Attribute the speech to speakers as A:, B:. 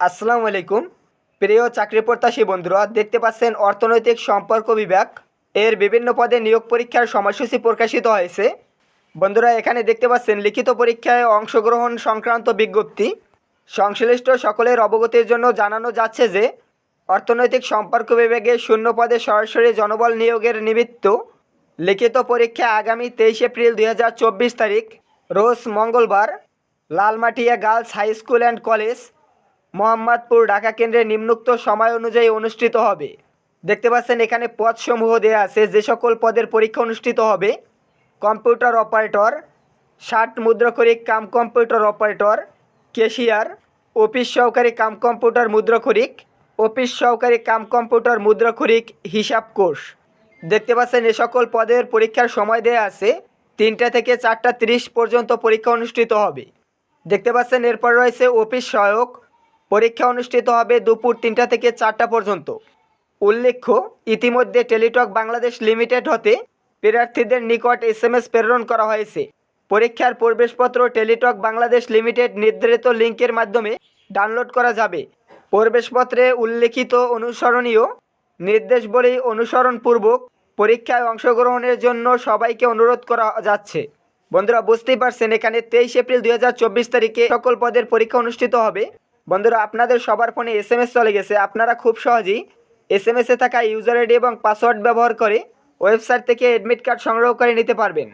A: আসসালামু আলাইকুম। প্রিয় চাকরি প্রত্যাশী বন্ধুরা, দেখতে পাচ্ছেন অর্থনৈতিক সম্পর্ক বিভাগ। এর বিভিন্ন পদে নিয়োগ পরীক্ষার সময়সূচি প্রকাশিত হয়েছে। বন্ধুরা, এখানে দেখতে পাচ্ছেন লিখিত পরীক্ষায় অংশগ্রহণ সংক্রান্ত বিজ্ঞপ্তি। সংশ্লিষ্ট সকলের অবগতির জন্য জানানো যাচ্ছে যে, অর্থনৈতিক সম্পর্ক বিভাগে শূন্য পদে সরাসরি জনবল নিয়োগের নিমিত্ত লিখিত পরীক্ষা আগামী তেইশ এপ্রিল দু হাজার চব্বিশ তারিখ, রোজ মঙ্গলবার, Lalmatia girls high school and college Mohammadpur Dhaka কেন্দ্রে নিম্নোক্ত সময় অনুযায়ী অনুষ্ঠিত হবে। দেখতে পাচ্ছেন, এখানে পদসমূহ দেওয়া আছে। যে সকল পদের পরীক্ষা অনুষ্ঠিত হবে, কম্পিউটার অপারেটর, ষাট মুদ্রাক্ষরিক cum computer operator cashier office সহকারী কাম কম্পিউটার মুদ্রাক্ষরিক, অফিস সহকারী কাম কম্পিউটার মুদ্রাক্ষরিক হিসাব কোষ। দেখতে পাচ্ছেন, এ সকল পদের পরীক্ষার সময় দেওয়া আছে। তিনটা থেকে চারটা তিরিশ পর্যন্ত পরীক্ষা অনুষ্ঠিত হবে। দেখতে পাচ্ছেন, এরপর রয়েছে অফিস সহায়ক পরীক্ষা অনুষ্ঠিত হবে দুপুর তিনটা থেকে চারটা পর্যন্ত। উল্লেখ্য, ইতিমধ্যে টেলিটক বাংলাদেশ লিমিটেড হতে প্রার্থীদের নিকট এস এম এস প্রেরণ করা হয়েছে। পরীক্ষার প্রবেশপত্র টেলিটক বাংলাদেশ লিমিটেড নির্ধারিত লিঙ্কের মাধ্যমে ডাউনলোড করা যাবে। প্রবেশপত্রে উল্লেখিত অনুসরণীয় নির্দেশবলী অনুসরণপূর্বক পরীক্ষায় অংশগ্রহণের জন্য সবাইকে অনুরোধ করা যাচ্ছে। বন্ধুরা, বুঝতেই পারছেন, এখানে তেইশ এপ্রিল দুই হাজার চব্বিশ তারিখে সকল পদের পরীক্ষা অনুষ্ঠিত হবে। বন্ধুরা, আপনাদের সবার ফোনে এস এম এস চলে গেছে। আপনারা খুব সহজেই এস এম এসে থাকা ইউজার আইডি এবং পাসওয়ার্ড ব্যবহার করে ওয়েবসাইট থেকে অ্যাডমিট কার্ড সংগ্রহ করে নিতে পারবেন।